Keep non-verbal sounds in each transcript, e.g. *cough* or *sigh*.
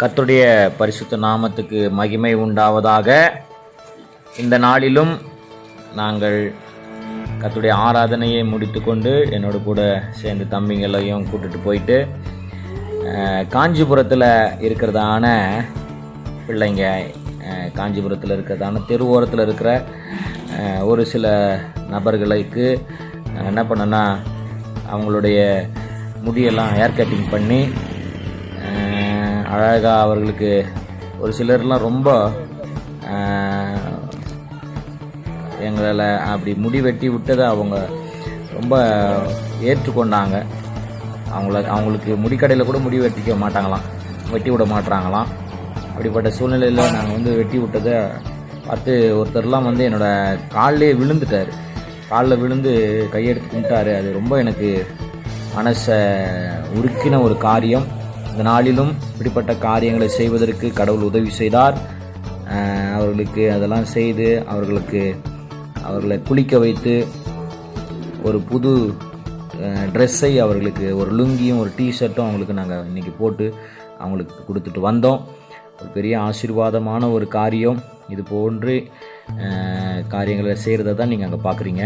கத்துடைய பரிசுத்த நாமத்துக்கு மகிமை உண்டாவதாக. இந்த நாளிலும் நாங்கள் கத்துடைய ஆராதனையை முடித்துக்கொண்டு என்னோட கூட சேர்ந்து தம்பிங்களையும் கூட்டிட்டு போயிட்டு காஞ்சிபுரத்தில் இருக்கிறதான பிள்ளைங்க காஞ்சிபுரத்தில் இருக்கிறதான தெருவோரத்தில் இருக்கிற ஒரு சில நபர்களுக்கு என்ன பண்ணேன்னா அவங்களுடைய முடியெல்லாம் ஹேர் கட்டிங் பண்ணி அழகாக அவர்களுக்கு ஒரு சிலர்லாம் ரொம்ப எங்களால் எங்களை அப்படி முடி வெட்டி விட்டதை அவங்க ரொம்ப ஏற்றுக்கொண்டாங்க. அவங்கள அவங்களுக்கு முடிக்கடையில் கூட முடி வெட்டிக்க மாட்டாங்களாம். வெட்டி விட மாட்டாங்களாம் அப்படிப்பட்ட சூழ்நிலையில் நாங்கள் வந்து வெட்டி விட்டதை பார்த்து ஒருத்தர்லாம் வந்து என்னோடய காலிலே விழுந்துட்டார். காலில் விழுந்து கையெடுத்து கும்பிட்டாரு. அது ரொம்ப எனக்கு மனசை உருக்கின ஒரு காரியம். இந்த நாளிலும் இப்படிப்பட்ட காரியங்களை செய்வதற்கு கடவுள் உதவி செய்தார். அவர்களுக்கு அதெல்லாம் செய்து அவர்களுக்கு அவர்களை குளிக்க வைத்து ஒரு புது ட்ரெஸ்ஸை அவர்களுக்கு ஒரு லுங்கியும் ஒரு டிஷர்ட்டும் அவங்களுக்கு நாங்கள் இன்றைக்கி போட்டு அவங்களுக்கு கொடுத்துட்டு வந்தோம். ஒரு பெரிய ஆசீர்வாதமான ஒரு காரியம். இது போன்று காரியங்களை செய்கிறத தான் நீங்கள் அங்கே பார்க்குறீங்க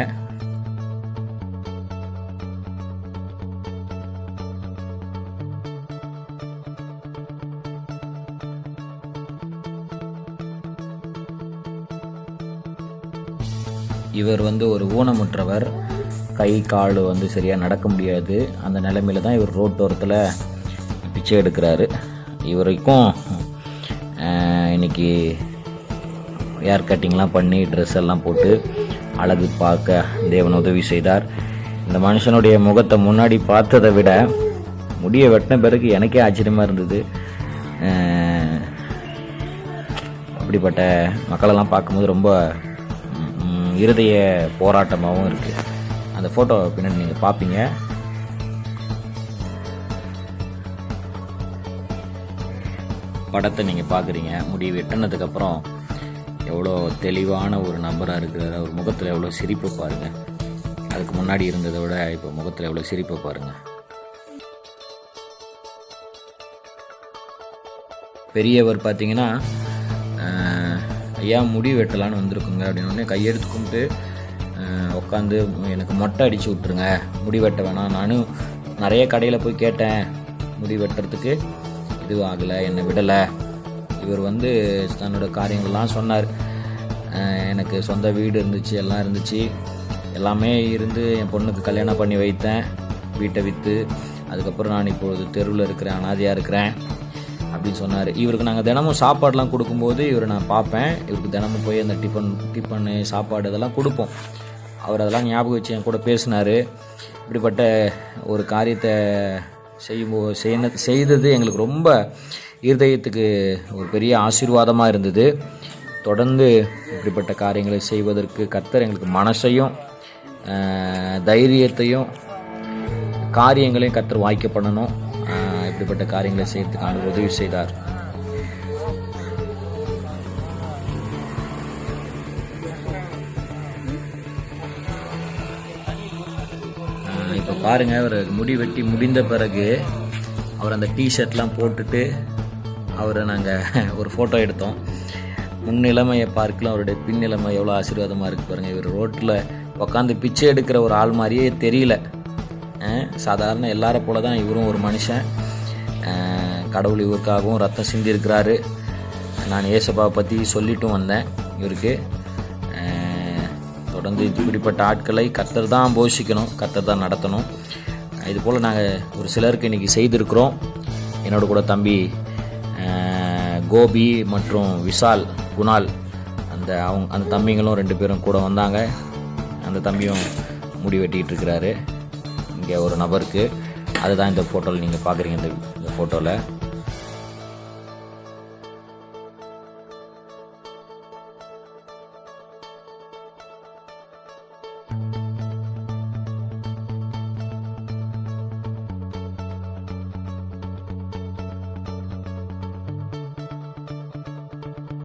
இவர் வந்து ஒரு ஊனமுற்றவர். கை கால் வந்து சரியாக நடக்க முடியாது. அந்த நிலைமையில தான் இவர் ரோட்டோரத்தில் பிச்சை எடுக்கிறாரு. இவருக்கும் இன்னைக்கு ஹேர் கட்டிங்லாம் பண்ணி ட்ரெஸ் எல்லாம் போட்டு அழகு பார்க்க தேவன் உதவி செய்தார். இந்த மனுஷனுடைய முகத்தை முன்னாடி பார்த்ததை விட முடிய வெட்டின பிறகு எனக்கே ஆச்சரியமாக இருந்தது. அப்படிப்பட்ட மக்களெல்லாம் பார்க்கும்போது ரொம்ப இருதய போராட்டமாகவும் இருக்குது அந்த ஃபோட்டோ பின்னாடி நீங்கள் பார்ப்பீங்க படத்தை நீங்கள் பார்க்குறீங்க முடி வெட்டினதுக்கப்புறம் எவ்வளோ தெளிவான ஒரு நபராக இருக்கிறார். அவர் முகத்தில் எவ்வளோ சிரிப்பு பாருங்கள் அதுக்கு முன்னாடி இருந்ததை விட இப்போ முகத்தில் எவ்வளோ சிரிப்பு பாருங்கள் பெரியவர் பார்த்தீங்கன்னா ஏன் ஐயா முடி வெட்டலான்னு வந்திருக்குங்க அப்படின்னு உடனே கையெடுத்து கும்பிட்டு உட்காந்து எனக்கு மொட்டை அடித்து விட்ருங்க முடி வெட்ட வேணாம். நானும் நிறைய கடையில் போய் கேட்டேன் முடி வெட்டுறதுக்கு. இது ஆகலை என்னை விடலை. இவர் வந்து தன்னோட காரியங்கள்லாம் சொன்னார். எனக்கு சொந்த வீடு இருந்துச்சு எல்லாம் இருந்துச்சு. எல்லாமே இருந்து என் பொண்ணுக்கு கல்யாணம் பண்ணி வைத்தேன். வீட்டை விற்று அதுக்கப்புறம் நான் இப்பொழுது தெருவில் இருக்கிறேன் அனாதையாக இருக்கிறேன். அப்படின்னு சொன்னார். இவருக்கு நாங்கள் தினமும் சாப்பாடெலாம் கொடுக்கும்போது இவரை நான் பார்ப்பேன். இவருக்கு தினமும் போய் அந்த டிஃபன் டிஃபனு சாப்பாடு இதெல்லாம் கொடுப்போம். அவர் அதெல்லாம் ஞாபகம் வச்சு என் கூட பேசினார். இப்படிப்பட்ட ஒரு காரியத்தை செய்யும்போது செய்ய செய்தது எங்களுக்கு ரொம்ப இருதயத்துக்கு ஒரு பெரிய ஆசீர்வாதமாக இருந்தது. தொடர்ந்து இப்படிப்பட்ட காரியங்களை செய்வதற்கு கத்தர் எங்களுக்கு மனசையும் தைரியத்தையும் காரியங்களையும் கத்தர் வாய்க்க பண்ணணும். இப்படிப்பட்ட காரியங்களை செய்யறதுக்கு ஆண்டவர் உதவி செய்தார். இப்போ இப்ப பாருங்க அவர் முடி வெட்டி முடிந்த பிறகு அவர் அந்த டிஷர்ட்லாம் போட்டுட்டு அவரை நாங்கள் *laughs* ஒரு ஃபோட்டோ எடுத்தோம். முன்னிலைமையை பார்க்கலாம் அவருடைய பின்னிலைமை எவ்வளோ ஆசீர்வாதமாக இருக்கு பாருங்க. இவர் ரோட்டில் உட்காந்து பிச்சை எடுக்கிற ஒரு ஆள் மாதிரியே தெரியல. சாதாரண எல்லாரை போல தான் இவரும் ஒரு மனுஷன். கடவுள் இவருக்காகவும் ரத்தம் சிந்தியிருக்கிறாரு நான் ஏசப்பாவை பற்றி சொல்லிட்டும் வந்தேன் இவருக்கு. தொடர்ந்து இப்படிப்பட்ட ஆட்களை கத்தர் தான் போஷிக்கணும் கத்தர் தான் நடத்தணும். இது போல் நாங்கள் ஒரு சிலருக்கு இன்றைக்கி செய்திருக்கிறோம். என்னோட கூட தம்பி கோபி மற்றும் விஷால் குணால் அந்த அவங்க அந்த தம்பிங்களும் ரெண்டு பேரும் கூட வந்தாங்க. அந்த தம்பியும் முடி வெட்டிகிட்டு இருக்கிறாரு. இங்கே ஒரு நபருக்கு. அதுதான் இந்த ஃபோட்டோவில் நீங்கள் பார்க்குறீங்க இந்த ஃபோட்டோவில்